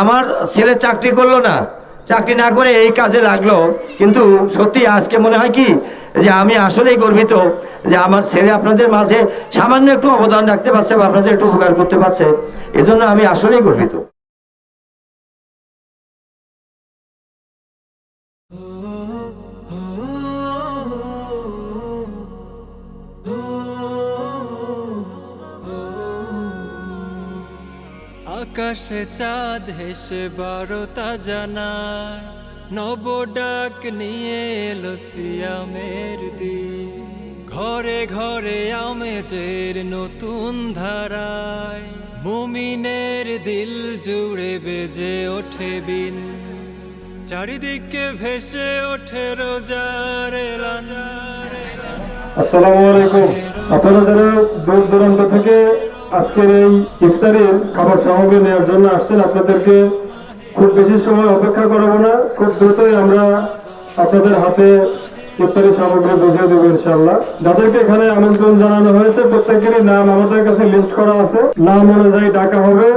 আমার ছেলে চাকরি করল না। চাকরি না করে এই কাজে লাগল। কিন্তু সত্যি আজকে মনে হয় কি, যে আমি আসলেই গর্বিত যে আমার ছেলে আপনাদের মাঝে সামান্য একটু অবদান রাখতে পারছে বা আপনাদের একটু উপকার করতে পারছে। এজন্য আমি আসলেই গর্বিত। আকাশে চাঁদ হেসে বারোটা জানায়, নব ডাক নিয়ে এলো সিয়ামের দিন। ঘরে ঘরে আমেজের নতুন ধারায়, মুমিনের দিল জুড়ে বেজে ওঠে বিন। চারিদিকে ভেসে ওঠে রোজার আসসালামু আলাইকুম। আপনারা যারা দূর দূরান্ত থেকে আজকের এই ইফতারের খাবার সামগ্রী নেওয়ার জন্য আসছেন আপনাদেরকে খুব বেশি সময় অপেক্ষা করাবো না। খুব দ্রুতই আমরা আপনাদের হাতে ইফতারি সামগ্রী বুঝিয়ে দেবো ইনশাল্লাহ যাদেরকে এখানে আমন্ত্রণ জানানো হয়েছে, প্রত্যেকেরই নাম আমাদের কাছে লিস্ট করা আছে। নাম অনুযায়ী ডাকা হবে।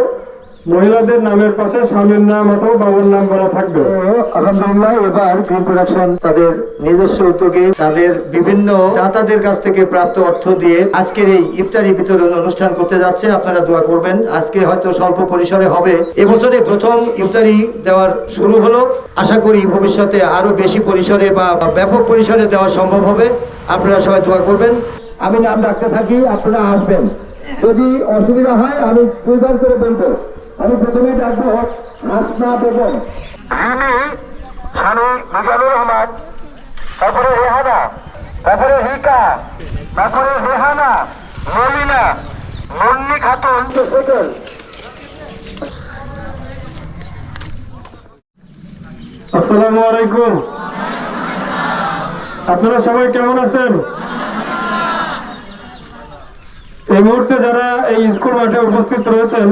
মহিলাদের নামের পাশে স্বামীর নাম অথবা বাবার নাম বলা থাকবে। আলহামদুলিল্লাহ, এবার গ্রিন প্রোডাকশন তাদের নিজস্ব উদ্যোগে তাদের বিভিন্ন দাতাদের কাছ থেকে প্রাপ্ত অর্থ দিয়ে আজকের এই ইফতারি বিতরণ অনুষ্ঠান করতে যাচ্ছে। আপনারা দোয়া করবেন, আজকে হয়তো স্বল্প পরিসরে হবে। এবছরে প্রথম ইফতারি দেওয়ার শুরু হলো। আশা করি ভবিষ্যতে আরও বেশি পরিসরে বা ব্যাপক পরিসরে দেওয়া সম্ভব হবে। আপনারা সবাই দোয়া করবেন। আমি নাম ডাকতে থাকি, আপনারা আসবেন। যদি অসুবিধা হয়, আমি দুইবার করে বলব। আমি প্রথমে ডাকবো হাসনা বেগম। স্বামী মিজানুর রহমান তারপরে রেহানা তারপরে রিকা তারপরে রেহানা মলিনা মুন্নি খাতুন। আসসালামু আলাইকুম। আপনারা সবাই কেমন আছেন? এই মুহূর্তে যারা এই স্কুল মাঠে উপস্থিত রয়েছেন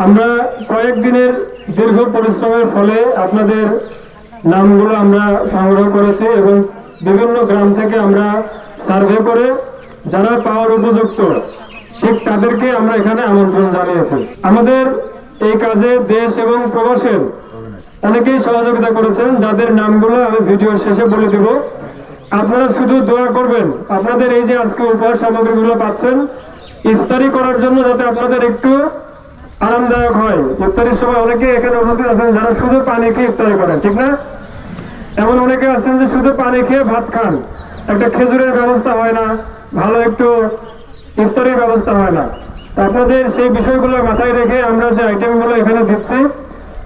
আমরা কয়েকদিনের দীর্ঘ পরিশ্রমের ফলে আপনাদের নামগুলো আমরা সংগ্রহ করেছি এবং বিভিন্ন গ্রাম থেকে আমরা সার্ভে করে যারা পাওয়ার উপযুক্ত, ঠিক তাদেরকে আমরা এখানে আমন্ত্রণ জানিয়েছি। আমাদের এই কাজে দেশ এবং প্রবাসের অনেকেই সহযোগিতা করেছেন, যাদের নামগুলো আমি ভিডিওর শেষে বলে দেব। আপনারা শুধু দোয়া করবেন, আপনাদের এই যে আজকে উপহার সামগ্রীগুলো পাচ্ছেন, ইফতারি করার জন্য যাতে আপনাদের একটু আরামদায়ক হয়। ইফতারির সময় অনেকে এখানে উপস্থিত আছেন যারা শুধু পানি খেয়ে ইফতারি করেন, ঠিক না? এমন অনেকে আছেন যে শুধু পানি খেয়ে ভাত খান। একটা খেজুরের ব্যবস্থা হয় না, ভালো একটু ইফতারির ব্যবস্থা হয় না। আপনাদের সেই বিষয়গুলো মাথায় রেখে আমরা যে আইটেমগুলো এখানে দিচ্ছি,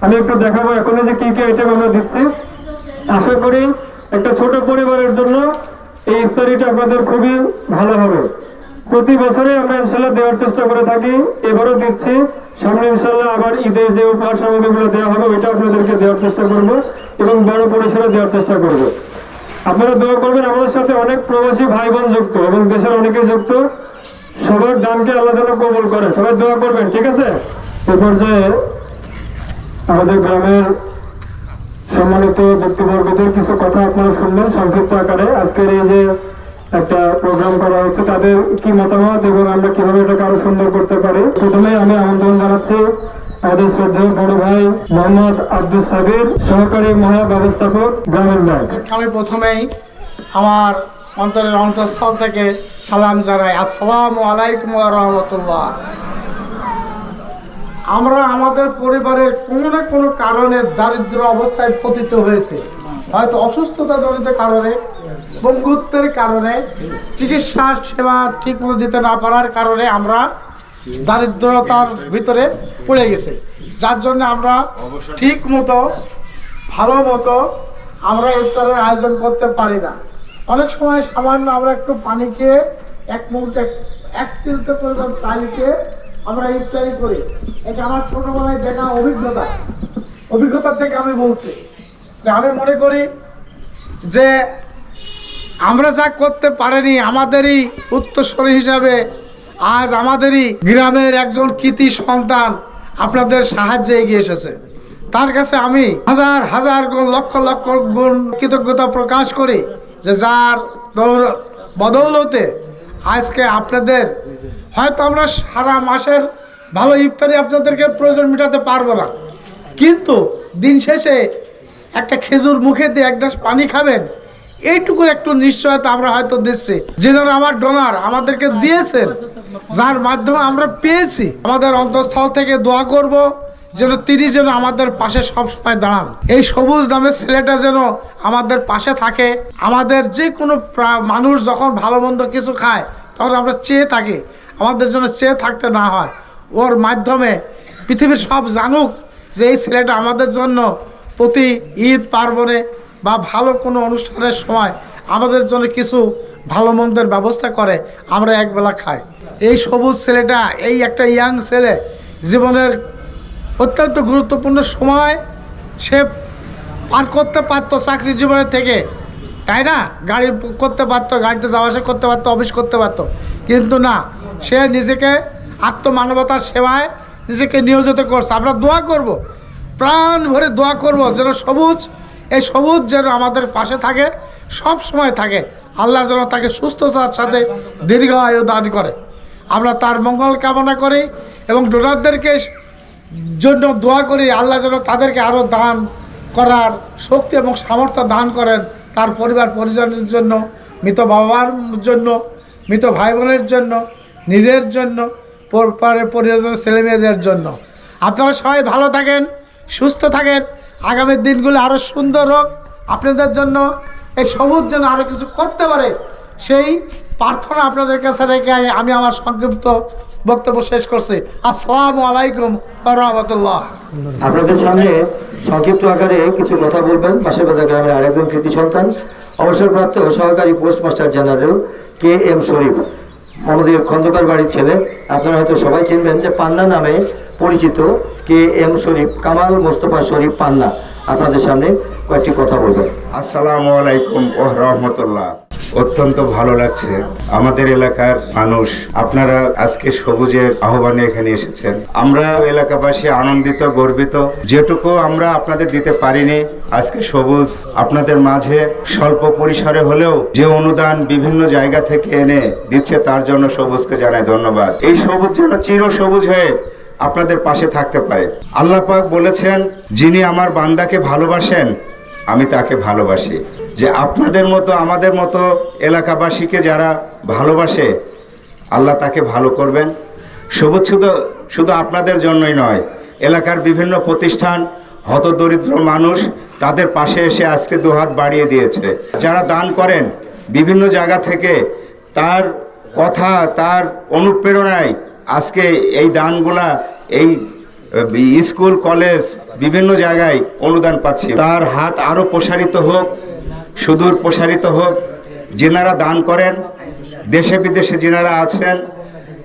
আমি একটু দেখাবো এখনই যে কি কি আইটেম আমরা দিচ্ছি। আশা করি একটা ছোট পরিবারের জন্য এই ইফতারিটা আপনাদের খুবই ভালো হবে। প্রতি বছরে আমরা ইনশাল্লাহ দেওয়ার চেষ্টা করে থাকি। এবারও দিচ্ছি। সামনে ইনশাল্লাহ আবার ঈদের যে উপহার সামগ্রীগুলো দেওয়া হবে, ওইটা আপনাদেরকে দেওয়ার চেষ্টা করব এবং বড় পরিসরে দেওয়ার চেষ্টা করব। আপনারা দোয়া করবেন, আমাদের সাথে অনেক প্রবাসী ভাই বোন যুক্ত এবং দেশের অনেকেই যুক্ত। সবার দানকে আল্লাহ যেন কবুল করেন। সবাই দোয়া করবেন, ঠিক আছে? এ পর্যায়ে আমাদের গ্রামের সম্মানিত ব্যক্তিবর্গদের কিছু কথা আপনারা শুনলেন সংক্ষিপ্ত আকারে। আজকের এই যে একটা প্রোগ্রাম করা হচ্ছে, তাদের কি মতামত এবং আমরা কীভাবে এটাকে আরও সুন্দর করতে পারি? প্রথমে আমি আমন্ত্রণ জানাচ্ছি আমাদের শ্রদ্ধেয় বড় ভাই মোহাম্মদ আব্দুল সাবির, সহকারী মহা ব্যবস্থাপক গ্রামীণ ব্যাংক আমি প্রথমেই আমার অন্তরের অন্তঃস্থল থেকে সালাম জানাই। আসসালামু আলাইকুম রাহমাতুল্লাহ। আমরা আমাদের পরিবারের কোনো না কোনো কারণে দারিদ্র অবস্থায় পতিত হয়েছে। হয়তো অসুস্থতা জনিত কারণে বন্ধুত্বের কারণে, চিকিৎসা সেবা ঠিক মতো দিতে না পারার কারণে আমরা দারিদ্রতার ভিতরে পড়ে গেছে। যার জন্য আমরা ঠিক মতো ভালো মতো আমরা ইফতারের আয়োজন করতে পারি না। অনেক সময় সামান্য আমরা একটু পানি খেয়ে এক মুঠ এক- সিলতে পরিমাণ চাল খেয়ে আমরা ইফতারি করি। এটা আমার ছোটবেলায় দেখা অভিজ্ঞতা। অভিজ্ঞতা থেকে আমি বলছি। আমি মনে করি যে আমরা যা করতে পারিনি, আমাদেরই উত্তরস্বরী হিসাবে আজ আমাদেরই গ্রামের একজন কৃতি সন্তান আপনাদের সাহায্যে এগিয়ে এসেছে। তার কাছে আমি হাজার হাজার গুণ, লক্ষ লক্ষ গুণ কৃতজ্ঞতা প্রকাশ করি যে যার দৌল- বদৌলতে আজকে আপনাদের হয়তো আমরা সারা মাসের ভালো ইফতারি আপনাদেরকে প্রয়োজন মেটাতে পারব না। কিন্তু দিন শেষে একটা খেজুর মুখে দিয়ে এক গ্লাস পানি খাবেন, এইটুকুর একটু নিশ্চয়তা আমরা হয়তো দিচ্ছি। যেনারা আমার ডোনার আমাদেরকে দিয়েছেন, যার মাধ্যমে আমরা পেয়েছি। আমাদের অন্তঃস্থল থেকে দোয়া করব, যেন তিনি যেন আমাদের পাশে সবসময় দাঁড়ান। এই সবুজ নামের ছেলেটা যেন আমাদের পাশে থাকে। আমাদের যে কোনো মানুষ যখন ভালো মন্দ কিছু খায়, তখন আমরা চেয়ে থাকি। আমাদের জন্য চেয়ে থাকতে না হয়। ওর মাধ্যমে পৃথিবীর সব জানুক যে এই ছেলেটা আমাদের জন্য প্রতি ঈদ, পার্বণে বা ভালো কোনো অনুষ্ঠানের সময় আমাদের জন্য কিছু ভালো মন্দের ব্যবস্থা করে, আমরা একবেলা খাই। এই সবুজ ছেলেটা, এই একটা ইয়াং ছেলে, জীবনের অত্যন্ত গুরুত্বপূর্ণ সময় সে পার করতে পারতো চাকরি জীবনের থেকে। তাই না? গাড়ি করতে পারতো, গাড়িতে যাওয়া আসা করতে পারতো, অফিস করতে পারতো। কিন্তু না, সে নিজেকে আত্মমানবতার সেবায় নিজেকে নিয়োজিত করছে। আমরা দোয়া করব প্রাণ ভরে দোয়া করব, যেন সবুজ, এই সবুজ যেন আমাদের পাশে থাকে, সব সময় থাকে। আল্লাহ যেন তাকে সুস্থতার সাথে দীর্ঘ আয়ু দান করে। আমরা তার মঙ্গল কামনা করি এবং ডোনারদেরকে জন্য দোয়া করি, আল্লাহ যেন তাদেরকে আরও দান করার শক্তি এবং সামর্থ্য দান করেন তার পরিবার পরিজনের জন্য, মৃত বাবার জন্য, মৃত ভাই বোনের জন্য, নিজের জন্য পরিবারের পরিজন ছেলে মেয়েদের জন্য। আপনারা সবাই ভালো থাকেন। সুস্থ থাকেন। আগামী দিনগুলো আরও সুন্দর হোক। আপনাদের জন্য এই সবুজ যেন আরও কিছু করতে পারে, সেই প্রার্থনা আপনাদের কাছে রেখে আমি আমার সংক্ষিপ্ত বক্তব্য শেষ করছি। আসসালামু আলাইকুম রহমতুল্লাহ। আপনাদের সামনে সংক্ষিপ্ত আকারে কিছু কথা বলবেন। বাসাবাদা গ্রামের আরেকজন কৃতি সন্তান, অবসরপ্রাপ্ত সহকারী post postmaster general K M Sharif. আমাদের খন্দকার বাড়ির ছেলে। আপনারা হয়তো সবাই চিনবেন যে পান্না নামে পরিচিত কে এম শরীফ, কামাল মোস্তফা শরীফ পান্না। আপনাদের সামনে কয়েকটি কথা বলবেন আসসালামু আলাইকুম ও রহমতুল্লাহ। অত্যন্ত ভালো লাগছে। আমাদের এলাকার মানুষ, আপনারা আজকে সবুজের আহ্বানে এখানে এসেছেন। আমরা এলাকাবাসী আনন্দিত, গর্বিত। যেটুকু আমরা আপনাদের দিতে পারিনি, আজকে সবুজ আপনাদের মাঝে স্বল্প পরিসরে হলেও যে অনুদান বিভিন্ন জায়গা থেকে এনে দিচ্ছে, তার জন্য সবুজকে জানাই ধন্যবাদ। এই সবুজ যেন চির সবুজ হয়ে আপনাদের পাশে থাকতে পারে। আল্লাহ পাক বলেছেন, যিনি আমার বান্দাকে ভালোবাসেন আমি তাকে ভালোবাসি। যে আপনাদের মতো, আমাদের মতো এলাকাবাসীকে যারা ভালোবাসে, আল্লাহ তাকে ভালো করবেন। সবুজ শুধু শুধু আপনাদের জন্যই নয়, এলাকার বিভিন্ন প্রতিষ্ঠান, হতদরিদ্র মানুষ তাদের পাশে এসে আজকে দুহাত বাড়িয়ে দিয়েছে। যারা দান করেন, বিভিন্ন জায়গা থেকে তার কথা, তার অনুপ্রেরণায় আজকে এই দানগুলা, এই স্কুল, কলেজ, বিভিন্ন জায়গায় অনুদান পাচ্ছি। তার হাত আরও প্রসারিত হোক, সুদূর প্রসারিত হোক। যেনারা দান করেন, দেশে বিদেশে যেনারা আছেন,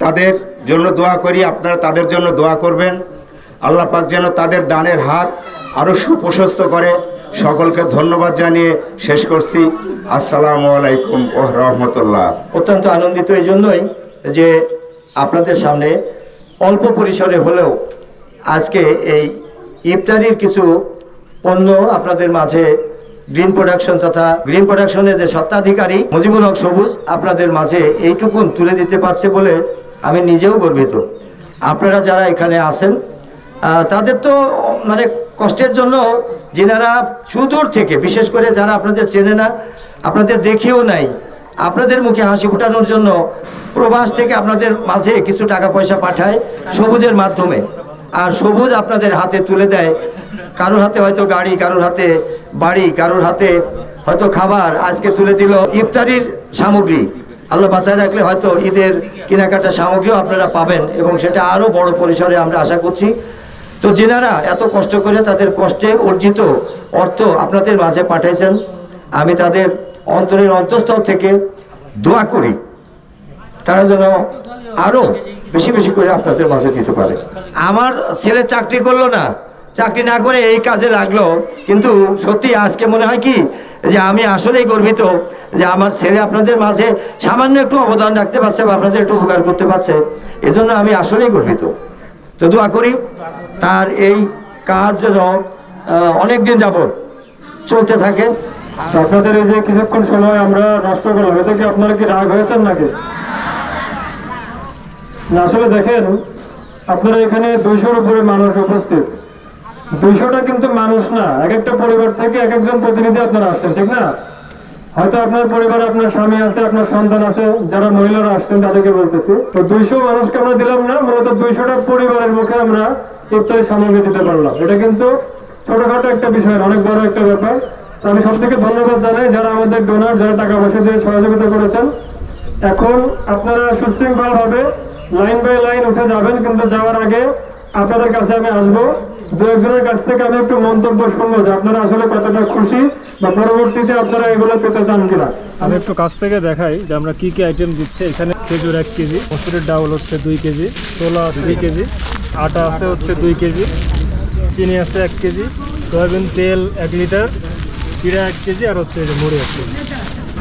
তাদের জন্য দোয়া করি, আপনারা তাদের জন্য দোয়া করবেন। আল্লাহ পাক যেন তাদের দানের হাত আরও সুপ্রশস্ত করে। সকলকে ধন্যবাদ জানিয়ে শেষ করছি। আসসালামু আলাইকুম ও রহমতুল্লাহ। অত্যন্ত আনন্দিত এই জন্যই যে আপনাদের সামনে অল্প পরিসরে হলেও আজকে এই ইফতারির কিছু পণ্য আপনাদের মাঝে গ্রিন প্রোডাকশন তথা গ্রিন প্রোডাকশনের যে সত্ত্বাধিকারী মুজিবুল হক সবুজ আপনাদের মাঝে এইটুকুন তুলে দিতে পারছে বলে আমি নিজেও গর্বিত। আপনারা যারা এখানে আছেন তাদের তো মানে কষ্টের জন্য যেনারা সুদূর থেকে, বিশেষ করে যারা আপনাদের চেনে না, আপনাদের দেখেও নাই, আপনাদের মুখে হাসি ফোটানোর জন্য প্রবাস থেকে আপনাদের মাঝে কিছু টাকা পয়সা পাঠায় সবুজের মাধ্যমে। আর সবুজ আপনাদের হাতে তুলে দেয়। কারোর হাতে হয়তো গাড়ি, কারোর হাতে বাড়ি, কারোর হাতে হয়তো খাবার। আজকে তুলে দিল ইফতারির সামগ্রী। আল্লাহ বাঁচায় রাখলে হয়তো ঈদের কেনাকাটা সামগ্রীও আপনারা পাবেন এবং সেটা আরও বড় পরিসরে আমরা আশা করছি। তো যেনারা এত কষ্ট করে তাদের কষ্টে অর্জিত অর্থ আপনাদের মাঝে পাঠাইছেন, আমি তাদের অন্তরের অন্তঃস্থল থেকে দোয়া করি। তারা যেন আরও বেশি বেশি করে আপনাদের মাঝে দিতে পারে। আমার ছেলে চাকরি করল না। চাকরি না করে এই কাজে লাগল। কিন্তু সত্যি আজকে মনে হয় কি যে আমি আসলেই গর্বিত যে আমার ছেলে আপনাদের মাঝে সামান্য একটু অবদান রাখতে পারছে বা আপনাদের একটু উপকার করতে পারছে। এজন্য আমি আসলেই গর্বিত। তো দোয়া করি তার এই কাজ যেন অনেক দিন যাবত চলতে থাকে। আপনাদের এই যে কিছুক্ষণ সময় আমরা নষ্ট করলাম এতে কি আপনারা কি রাগ হয়েছেন নাকি? আসলে দেখেন, আপনারা এখানে দুইশোর উপরে মানুষ উপস্থিত। দুইশোটা কিন্তু মানুষ না এক একটা পরিবার থেকে এক একজন প্রতিনিধি আপনারা আসছেন, ঠিক না? হয়তো আপনার পরিবারে, আপনার স্বামী আছে, আপনার সন্তান আছে, যারা মহিলারা আসছেন তাদেরকে বলতেছি। তো দুইশো মানুষকে আমরা দিলাম না, মূলত দুইশোটা পরিবারের মুখে আমরা ইফতারি সামগ্রী দিতে পারলাম। এটা কিন্তু ছোটখাটো একটা বিষয় অনেক বড় একটা ব্যাপার। তো আমি সব থেকে ধন্যবাদ জানাই যারা আমাদের ডোনার যারা টাকা পয়সা দিয়ে সহযোগিতা করেছেন। এখন আপনারা সুশৃঙ্খল ভাবে লাইন বাই লাইন উঠে যাবেন, কিন্তু যাওয়ার আগে আপনাদের কাছে আমি আসব। দু একজনের কাছ থেকে আমি একটু মন্তব্য শুনব যে আপনারা আসলে কতটা খুশি বা পরবর্তীতে আপনারা এগুলো পেতে চান কিনা। আমি একটু কাছ থেকে দেখাই যে আমরা কি কি আইটেম দিচ্ছি। এখানে খেজুর এক কেজি, মসুরের ডাউল হচ্ছে দুই কেজি, ছোলা দুই কেজি, আটা আছে হচ্ছে দুই কেজি, চিনি আছে এক কেজি, সয়াবিন তেল এক লিটার জিরা এক কেজি আর হচ্ছে মুড়ি এক কেজি।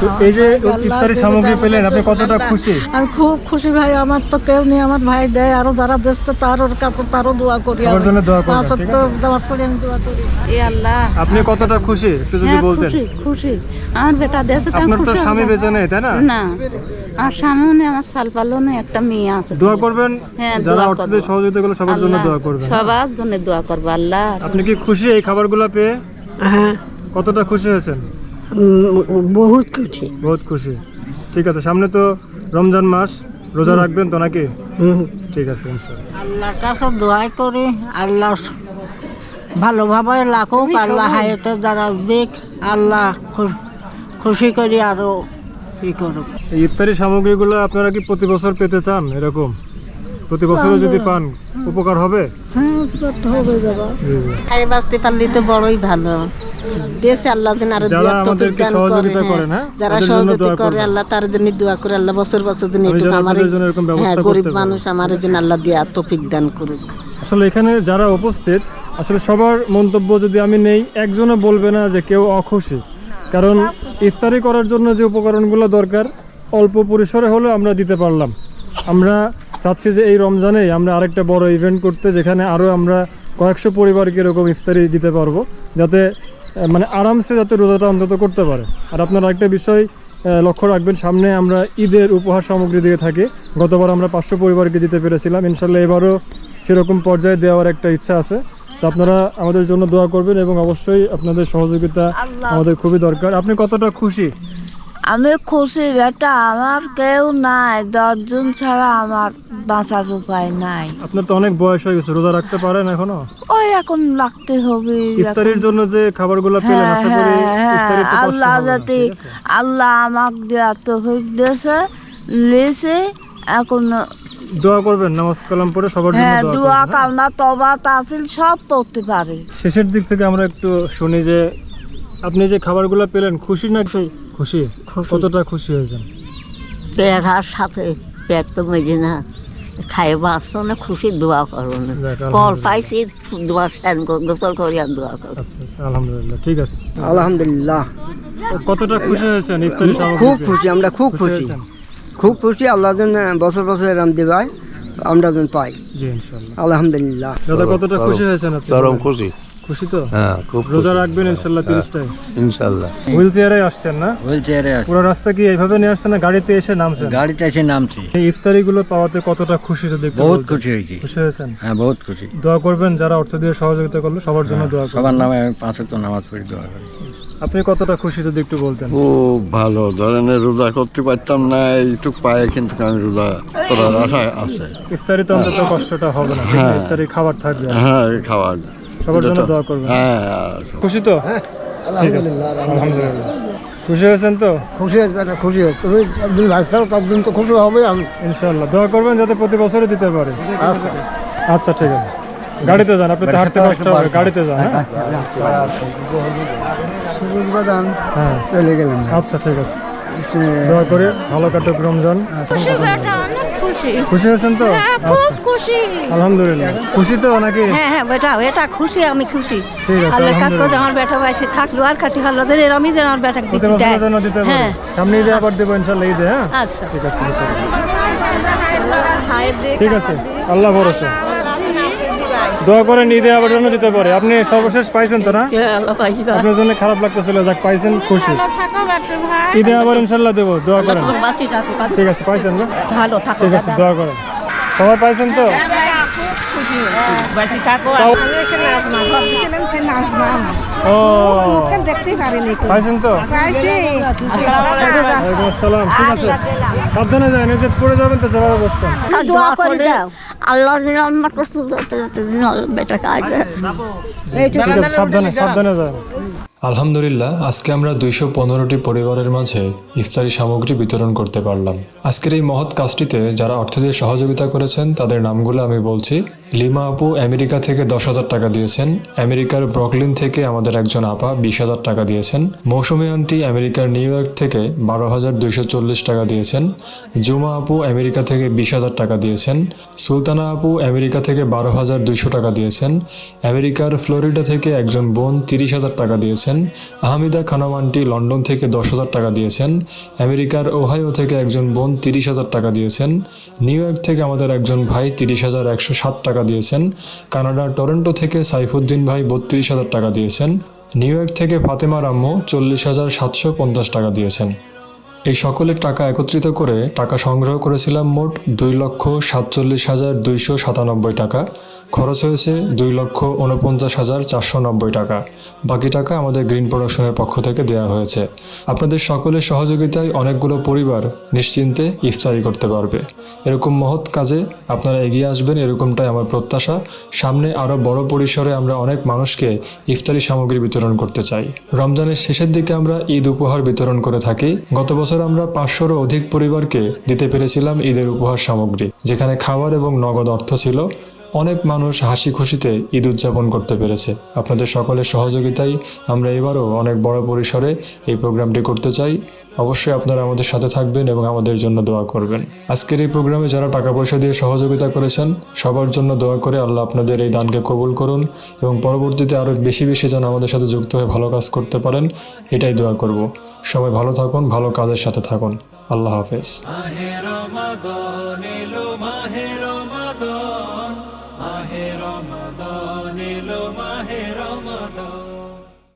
তো এই যে ইফতারি সামগ্রী পেলেন আপনি কতটা খুশি? আমি খুব খুশি ভাই আমার তো কেউ নেই আমার ভাই দেয় আরও যারা দেশ তো তার ওর কাপড় তারও দোয়া করি সবার আমি। জন্য দোয়া ঠিক নামাজ পড়ে আমি দোয়া করি। এ আল্লাহ। আপনি কতটা খুশি? একটু যদি হ্যাঁ বলতেন। খুশি খুশি। আমার বেটা দেশে আপনার তো স্বামী বেঁচে নেই তাই না? না। আর স্বামীও নেই আমার সাল পালো নেই একটা মেয়ে আছে। দোয়া করবেন? হ্যাঁ, যারা দোয়া অর্থ দিয়ে সহযোগিতা করল সবার জন্য আল্লাহ, দোয়া করবেন। সবার জন্য দোয়া করব আল্লাহ। আপনি কি খুশি এই খাবারগুলো পেয়ে? হ্যাঁ। কতটা খুশি হয়েছেন? বহুত খুশি। বহুত খুশি। ঠিক আছে সামনে তো রমজান মাস রোজা রাখবেন তো নাকি? ঠিক আছে ইনশাআল্লাহ। আল্লাহর কাছে দোয়াই করি আল্লাহ ভালোভাবে লাখুক আল্লাহ হায়াতে যারা দিক আল্লাহ খুশি করি আরও ই করুক। এই ইফতারি সামগ্রীগুলো আপনারা কি প্রতি বছর পেতে চান এরকম? প্রতি বছরও যদি পান উপকার হবে? হ্যাঁ হবে যাবা। খাই বাঁচতে পারলে তো বড়ই ভালো। দেশে আল্লাহ যেন আরও যারা আমাদেরকে দান করে, হ্যাঁ। হ্যাঁ? যারা সহযোগিতা করে আল্লাহ তার জন্য দোয়া করে আল্লাহ বছর বছর আমার জন্য ব্যবস্থা হ্যাঁ গরিব মানুষ আমার যেন আল্লাহ দিয়া তৌফিক দান করুক। আসলে এখানে যারা উপস্থিত আসলে সবার মন্তব্য যদি আমি নেই একজনও বলবে না যে কেউ অখুশি। কারণ ইফতারি করার জন্য যে উপকরণগুলো দরকার অল্প পরিসরে হলেও আমরা দিতে পারলাম। আমরা চাচ্ছি যে এই রমজানে আমরা আরেকটা বড় ইভেন্ট করতে যেখানে আরও আমরা কয়েকশো পরিবারকে এরকম ইফতারি দিতে পারব যাতে মানে আরামসে যাতে রোজাটা অন্তত করতে পারে। আর আপনারা একটা বিষয় লক্ষ্য রাখবেন সামনে আমরা ঈদের উপহার সামগ্রী দিয়ে থাকি। গতবার আমরা পাঁচশো পরিবারকে দিতে পেরেছিলাম। ইনশাল্লাহ এবারও সেরকম পর্যায়ে দেওয়ার একটা ইচ্ছা আছে। তো আপনারা আমাদের জন্য দোয়া করবেন এবং অবশ্যই আপনাদের সহযোগিতা আমাদের খুবই দরকার। আপনি কতটা খুশি? আমি খুশি বেটা আমার কেউ নাই দশজন ছাড়া আমার বাঁচার উপায় নাই। আপনার তো অনেক বয়স হয়ে গেছে রোজা রাখতে পারেন এখনও? ওই এখন লাগতে হবে ইফতারির জন্য যে খাবারগুলো পেলেন হ্যাঁ আশা করি হ্যাঁ তো হ্যাঁ কষ্ট আল্লাহ আছে? আল্লাহ আমাকে দেওয়া তো দিয়েছে লিছে এখন দোয়া করবেন নামাজ কালাম পড়ে সবার জন্য হ্যাঁ দোয়া দুয়া হ্যাঁ? কালনা তবা তাসিল সব পড়তে পারে। শেষের দিক থেকে আমরা একটু শুনি যে আপনি যে খাবারগুলো পেলেন খুশি না খুশি কতটা খুশি হয়েছেন? পেয়ারার সাথে পেট তো মেজে না। খাই বাঁচতো না খুশি দোয়া করো না। কল পাইছি দোয়া স্যান গোসল করি আর দোয়া করো। আচ্ছা আচ্ছা আলহামদুলিল্লাহ ঠিক আছে। আলহামদুলিল্লাহ। কতটা খুশি হয়েছেন ইফতারি খুব খুশি আমরা খুব খুশি খুব খুশি আল্লাহ যেন বছর বছর এরম দিবাই আমরা যেন পাই। আলহামদুলিল্লাহ। কতটা খুশি হয়েছেন চরম খুশি। খুশি তো? হ্যাঁ খুব রোজা রাখবেন ইনশাল্লাহ তিরিশটায়। ইনশাল্লাহ। হুইল চেয়ারে আসছেন না? বলতে পুরো রাস্তা কি এইভাবে নিয়ে আসছেন না গাড়িতে এসে নামছেন? গাড়িতে এসে নামছি। এই ইফতারি গুলো পাওয়াতে কতটা খুশি যদি একটু বহুত খুশি হয়েছি। খুশি হয়েছেন? হ্যাঁ বহুত খুশি। দোয়া করবেন যারা অর্থ দিয়ে সহযোগিতা করল সবার জন্য দোয়া করবেন। সবার নামে আমি পাঁচে তো নামাজ পড়ি দোয়া করি। আপনি কতটা খুশি যদি একটু বলতেন? খুব ভালো। ধরেন রোজা করতে পারতাম না এইটুক পায়ে কিন্তু আমি রোজা করার আশা আছে। ইফতারি তো অন্তত কষ্টটা হবে না হ্যাঁ। ইফতারি খাবার থাকবে। হ্যাঁ খাওয়ার সবার জন্য দোয়া করবেন। হ্যাঁ খুশি তো? ঠিক আলহামদুলিল্লাহ খুশি হয়েছেন তো? খুশি হয়েছে বেটা খুশি হয়েছে। তুমি একদিন ভাবছাও তার তো খুশি হবে আমি। ইনশাল্লাহ দোয়া করবেন যাতে প্রতি বছরে দিতে পারে। আচ্ছা ঠিক আছে। গাড়িতে যান আপনি তো হাঁটতে কষ্ট হবে। গাড়িতে যান হ্যাঁ? সবুজ বাদান হ্যাঁ। চলে গেলেন। আচ্ছা ঠিক আছে। দোয়া করে। ভালো কাটুক রমজান। খুশি। হয়েছেন তো? খুব খুশি। আলহামদুলিল্লাহ। খুশি তো নাকি? হ্যাঁ হ্যাঁ বেটা এটা খুশি আমি খুশি। আল্লাহ কাজ করে আমার বেটা বাইছে থাকল আর খাটি হলো আমি যেন আমার বেটা দিতে দেয় হ্যাঁ। সামনে দিয়ে আবার দেবো ঈদে হ্যাঁ? আচ্ছা। ঠিক আছে ঠিক আছে। আল্লাহ ভরসা। দোয়া করে ঈদে আবার জন্য দিতে পারে। আপনি সর্বশেষ পাইছেন তো না? আপনার জন্য খারাপ লাগতেছিল যাক পাইছেন খুশি। ঈদে আবার ইনশাল্লাহ দেবো দোয়া করেন। ঠিক আছে পাইছেন না? ভালো ঠিক আছে দোয়া করেন। সবাই পাইছেন তো? ও। পারিনি পাইছেন তো? আসসালাম ঠিক আছে। সাবধানে যান এই যে পড়ে যাবেন তো জবাব অবস্থা দোয়া করে দাও। আল্লাহ রহমত বেটা কাজ সাবধানে সাবধানে আলহামদুলিল্লাহ আজকে আমরা দুইশো পনেরোটি পরিবারের মাঝে ইফতারি সামগ্রী বিতরণ করতে পারলাম। আজকের এই মহৎ কাজটিতে যারা অর্থ দিয়ে সহযোগিতা করেছেন তাদের নামগুলো আমি বলছি। লিমা আপু আমেরিকা থেকে দশ হাজার টাকা দিয়েছেন। আমেরিকার ব্রকলিন থেকে আমাদের একজন আপা বিশ হাজার টাকা দিয়েছেন। মৌসুমী আন্টি আমেরিকার নিউ ইয়র্ক থেকে বারো হাজার দুইশো চল্লিশ টাকা দিয়েছেন। জুমা আপু আমেরিকা থেকে বিশ হাজার টাকা দিয়েছেন। সুলতানা আপু আমেরিকা থেকে বারো হাজার দুইশো টাকা দিয়েছেন। আমেরিকার ফ্লোরিডা থেকে একজন বোন তিরিশ হাজার টাকা দিয়েছেন। আহমিদা খানম আন্টি লন্ডন থেকে দশ হাজার টাকা দিয়েছেন। আমেরিকার ওহাইও থেকে একজন বোন তিরিশ হাজার টাকা দিয়েছেন। নিউ ইয়র্ক থেকে আমাদের একজন ভাই তিরিশ হাজার একশো ষাট টাকা দিয়েছেন। কানাডার টরন্টো থেকে সাইফুদ্দিন ভাই বত্রিশ হাজার টাকা দিয়েছেন। নিউ ইয়র্ক থেকে ফাতেমা রাম্মু চল্লিশ হাজার সাতশো পঞ্চাশ টাকা দিয়েছেন। এই সকলের টাকা একত্রিত করে টাকা সংগ্রহ করেছিলাম মোট দুই লক্ষ সাতচল্লিশ হাজার দুইশো সাতানব্বই টাকা। খরচ হয়েছে দুই লক্ষ উনপঞ্চাশ হাজার চারশো নব্বই টাকা। বাকি টাকা আমাদের গ্রিন প্রোডাকশনের পক্ষ থেকে দেওয়া হয়েছে। আপনাদের সকলের সহযোগিতায় অনেকগুলো পরিবার নিশ্চিন্তে ইফতারি করতে পারবে। এরকম মহৎ কাজে আপনারা এগিয়ে আসবেন, এরকমটাই আমার প্রত্যাশা। সামনে আরও বড় পরিসরে আমরা অনেক মানুষকে ইফতারি সামগ্রী বিতরণ করতে চাই। রমজানের শেষের দিকে আমরা ঈদ উপহার বিতরণ করে থাকি। গত বছর আমরা পাঁচশোরও অধিক পরিবারকে দিতে পেরেছিলাম ঈদের উপহার সামগ্রী, যেখানে খাবার এবং নগদ অর্থ ছিল অনেক মানুষ হাসি খুশিতে ঈদ উদযাপন করতে পেরেছে। আপনাদের সকলের সহযোগিতায় আমরা এবারও অনেক বড় পরিসরে এই প্রোগ্রামটি করতে চাই। অবশ্যই আপনারা আমাদের সাথে থাকবেন এবং আমাদের জন্য দোয়া করবেন। আজকের এই প্রোগ্রামে যারা টাকা পয়সা দিয়ে সহযোগিতা করেছেন, সবার জন্য দোয়া করে আল্লাহ আপনাদের এই দানকে কবুল করুন এবং পরবর্তীতে আরও বেশি বেশি যেন আমাদের সাথে যুক্ত হয়ে ভালো কাজ করতে পারেন, এটাই দোয়া করব। সবাই ভালো থাকুন, ভালো কাজের সাথে থাকুন। আল্লাহ হাফেজ।